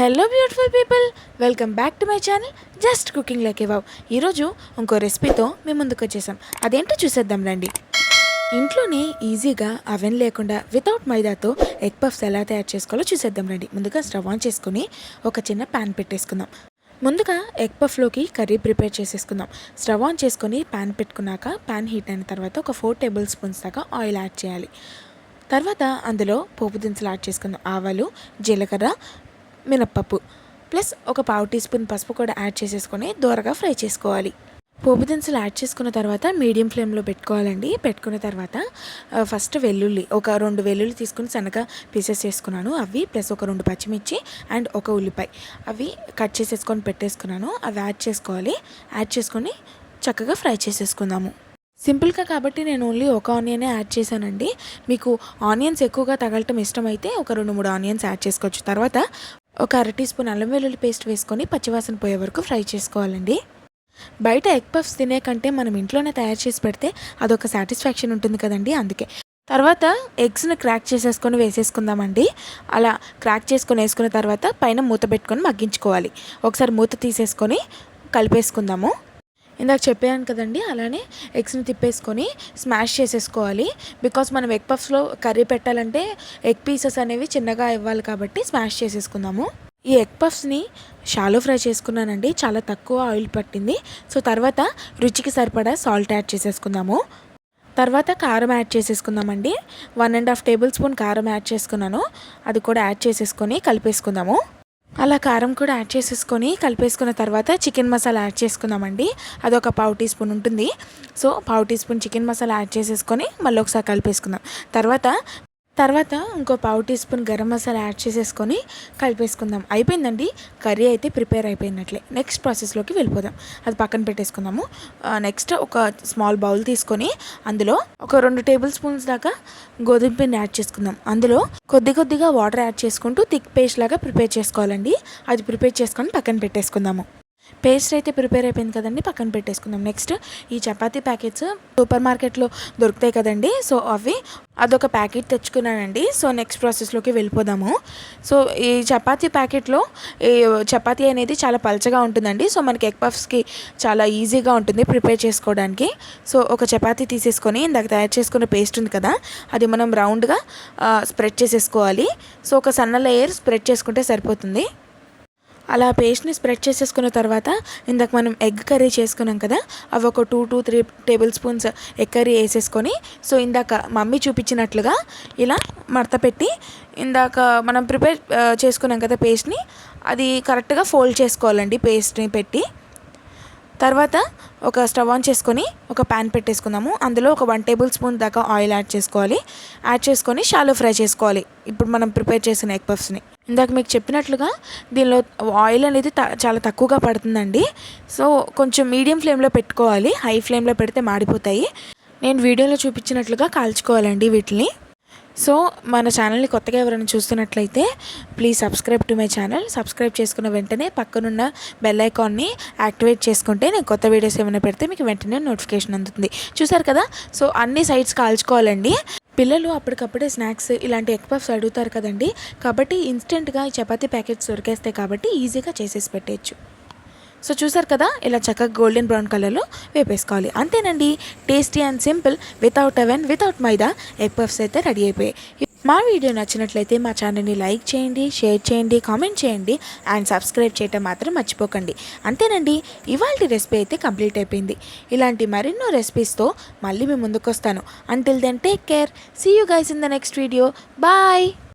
Hello beautiful people welcome back to my channel just cooking like wow ఈరోజు ఇంకో రెసిపీతో మేము ముందుకు వచ్చేసాం. అదేంటో చూసేద్దాం రండి. ఇంట్లోనే ఈజీగా అవెన్ లేకుండా వితౌట్ మైదాతో ఎగ్ పఫ్స్ ఎలా తయారు చేసుకోవాలో చూసేద్దాం రండి. ముందుగా స్టవ్ ఆన్ చేసుకుని ఒక చిన్న ప్యాన్ పెట్టేసుకుందాం. ముందుగా ఎగ్ పఫ్లోకి కర్రీ ప్రిపేర్ చేసేసుకుందాం. స్టవ్ ఆన్ చేసుకొని ప్యాన్ పెట్టుకున్నాక ప్యాన్ హీట్ అయిన తర్వాత ఒక ఫోర్ టేబుల్ స్పూన్స్ దాకా ఆయిల్ యాడ్ చేయాలి. తర్వాత అందులో పోపు దినుసులు యాడ్ చేసుకుందాం. ఆవాలు జీలకర్ర మినప్పప్పు. ప్లస్ ఒక పావు టీ స్పూన్ పసుపు కూడా యాడ్ చేసేసుకొని దూరగా ఫ్రై చేసుకోవాలి. పోపు దినుసులు యాడ్ చేసుకున్న తర్వాత మీడియం ఫ్లేమ్లో పెట్టుకోవాలండి. పెట్టుకున్న తర్వాత ఫస్ట్ వెల్లుల్లి ఒక రెండు వెల్లుల్లి తీసుకుని సన్నగా పీసెస్ చేసుకున్నాను. అవి ప్లస్ ఒక రెండు పచ్చిమిర్చి అండ్ ఒక ఉల్లిపాయ. అవి కట్ చేసేసుకొని పెట్టేసుకున్నాను. అవి యాడ్ చేసుకోవాలి. యాడ్ చేసుకొని చక్కగా ఫ్రై చేసేసుకుందాము. సింపుల్గా కాబట్టి నేను ఓన్లీ ఒక ఆనియనే యాడ్ చేశానండి. మీకు ఆనియన్స్ ఎక్కువగా తగలటం ఇష్టమైతే ఒక రెండు మూడు ఆనియన్స్ యాడ్ చేసుకోవచ్చు. తర్వాత ఒక అర టీ స్పూన్ అల్లం వెల్లుల్లి పేస్ట్ వేసుకొని పచ్చివాసన పోయే వరకు ఫ్రై చేసుకోవాలండి. బయట ఎగ్ పఫ్స్ తినే కంటే మనం ఇంట్లోనే తయారు చేసి పెడితే అదొక సాటిస్ఫాక్షన్ ఉంటుంది కదండి అందుకే. తర్వాత ఎగ్స్ని క్రాక్ చేసేసుకొని వేసేసుకుందామండి. అలా క్రాక్ చేసుకొని వేసుకున్న తర్వాత పైన మూత పెట్టుకొని మగ్గించుకోవాలి. ఒకసారి మూత తీసేసుకొని కలిపేసుకుందాము. ఇందాక చెప్పాను కదండి అలానే ఎగ్స్ని తిప్పేసుకొని స్మాష్ చేసేసుకోవాలి. బికాస్ మనం ఎగ్ పఫ్స్లో కర్రీ పెట్టాలంటే ఎగ్ పీసెస్ అనేవి చిన్నగా ఇవ్వాలి కాబట్టి స్మాష్ చేసేసుకుందాము. ఈ ఎగ్ పఫ్స్ని షాలో ఫ్రై చేసుకున్నానండి చాలా తక్కువ ఆయిల్ పట్టింది. సో తర్వాత రుచికి సరిపడా సాల్ట్ యాడ్ చేసేసుకుందాము. తర్వాత కారం యాడ్ చేసేసుకుందామండి. One and half tablespoon కారం యాడ్ చేసుకున్నాను అది కూడా యాడ్ చేసేసుకొని కలిపేసుకుందాము. అలా కారం కూడా యాడ్ చేసేసుకొని కలిపేసుకున్న తర్వాత చికెన్ మసాలా యాడ్ చేసుకుందామండి. అదొక పావు టీ స్పూన్ ఉంటుంది. సో పావు teaspoon chicken masala add చేసేసుకొని మళ్ళీ ఒకసారి కలిపేసుకుందాం. తర్వాత తర్వాత ఇంకో పావు teaspoon garam masala add చేసేసుకొని కలిపేసుకుందాం. అయిపోయిందండి? కర్రీ అయితే ప్రిపేర్ అయిపోయినట్లే. నెక్స్ట్ ప్రాసెస్లోకి వెళ్ళిపోదాం. అది పక్కన పెట్టేసుకుందాము. నెక్స్ట్ ఒక స్మాల్ బౌల్ తీసుకొని అందులో ఒక రెండు టేబుల్ స్పూన్స్ దాకా గోధుమ పిండి యాడ్ చేసుకుందాం. అందులో కొద్ది కొద్దిగా వాటర్ యాడ్ చేసుకుంటూ థిక్ పేస్ట్ లాగా ప్రిపేర్ చేసుకోవాలండి. అది ప్రిపేర్ చేసుకొని పక్కన పెట్టేసుకుందాము. పేస్ట్ అయితే ప్రిపేర్ అయిపోయింది కదండి పక్కన పెట్టేసుకుందాం. నెక్స్ట్ ఈ చపాతీ ప్యాకెట్స్ సూపర్ మార్కెట్లో దొరుకుతాయి కదండి. సో అవి అదొక ప్యాకెట్ తెచ్చుకున్నానండి. సో నెక్స్ట్ ప్రాసెస్లోకి వెళ్ళిపోదాము. సో ఈ చపాతీ ప్యాకెట్లో ఈ చపాతీ అనేది చాలా పలచగా ఉంటుందండి. సో మనకి ఎగ్ పఫ్స్కి చాలా ఈజీగా ఉంటుంది ప్రిపేర్ చేసుకోవడానికి. సో ఒక చపాతీ తీసేసుకొని ఇందాక తయారు చేసుకున్న పేస్ట్ ఉంది కదా అది మనం రౌండ్గా స్ప్రెడ్ చేసేసుకోవాలి. సో ఒక సన్న లేయర్ స్ప్రెడ్ చేసుకుంటే సరిపోతుంది. అలా పేస్ట్ని స్ప్రెడ్ చేసేసుకున్న తర్వాత ఇందాక మనం ఎగ్ కర్రీ చేసుకున్నాం కదా అవి ఒక two two three tablespoons egg curry వేసేసుకొని సో ఇందాక మమ్మీ చూపించినట్లుగా ఇలా మడత పెట్టి ఇందాక మనం ప్రిపేర్ చేసుకున్నాం కదా పేస్ట్ని అది కరెక్ట్గా ఫోల్డ్ చేసుకోవాలండి పేస్ట్ని పెట్టి. తర్వాత ఒక స్టవ్ ఆన్ చేసుకొని ఒక ప్యాన్ పెట్టేసుకుందాము. అందులో ఒక వన్ టేబుల్ స్పూన్ దాకా ఆయిల్ యాడ్ చేసుకోవాలి. యాడ్ చేసుకొని షాలో ఫ్రై చేసుకోవాలి. ఇప్పుడు మనం ప్రిపేర్ చేసిన ఎగ్ పఫ్స్ని. ఇందాక మీకు చెప్పినట్లుగా దీనిలో ఆయిల్ అనేది చాలా తక్కువగా పడుతుందండి. సో కొంచెం మీడియం ఫ్లేమ్లో పెట్టుకోవాలి. హై ఫ్లేమ్లో పెడితే మాడిపోతాయి. నేను వీడియోలో చూపించినట్లుగా కాల్చుకోవాలండి వీటిని. సో మన ఛానల్ని కొత్తగా ఎవరైనా చూస్తున్నట్లయితే please subscribe to my channel subscribe చేసుకున్న వెంటనే పక్కనున్న బెల్ ఐకాన్ని యాక్టివేట్ చేసుకుంటే నేను కొత్త వీడియోస్ ఏమైనా పెడితే మీకు వెంటనే నోటిఫికేషన్ అందుతుంది. చూసారు కదా? సో అన్ని సైడ్స్ కాల్చుకోవాలండి. పిల్లలు అప్పటికప్పుడే స్నాక్స్ ఇలాంటి ఎగ్ పఫ్స్ అడుగుతారు కదండి. కాబట్టి ఇన్స్టెంట్గా చపాతీ ప్యాకెట్స్ దొరికేస్తాయి కాబట్టి ఈజీగా చేసేసి పెట్టేయచ్చు. సో చూసారు కదా ఇలా చక్కగా గోల్డెన్ బ్రౌన్ కలర్లో వేపేసుకోవాలి. అంతేనండి tasty and simple without oven without maida egg puffs అయితే రెడీ అయిపోయాయి. మా వీడియో నచ్చినట్లయితే మా ఛానల్ని లైక్ చేయండి షేర్ చేయండి కామెంట్ చేయండి అండ్ సబ్స్క్రైబ్ చేయటం మాత్రం మర్చిపోకండి. అంతేనండి ఇవాళ రెసిపీ అయితే కంప్లీట్ అయిపోయింది. ఇలాంటి మరెన్నో రెసిపీస్తో మళ్ళీ మేము ముందుకు వస్తాను until then take care see you guys in the next video bye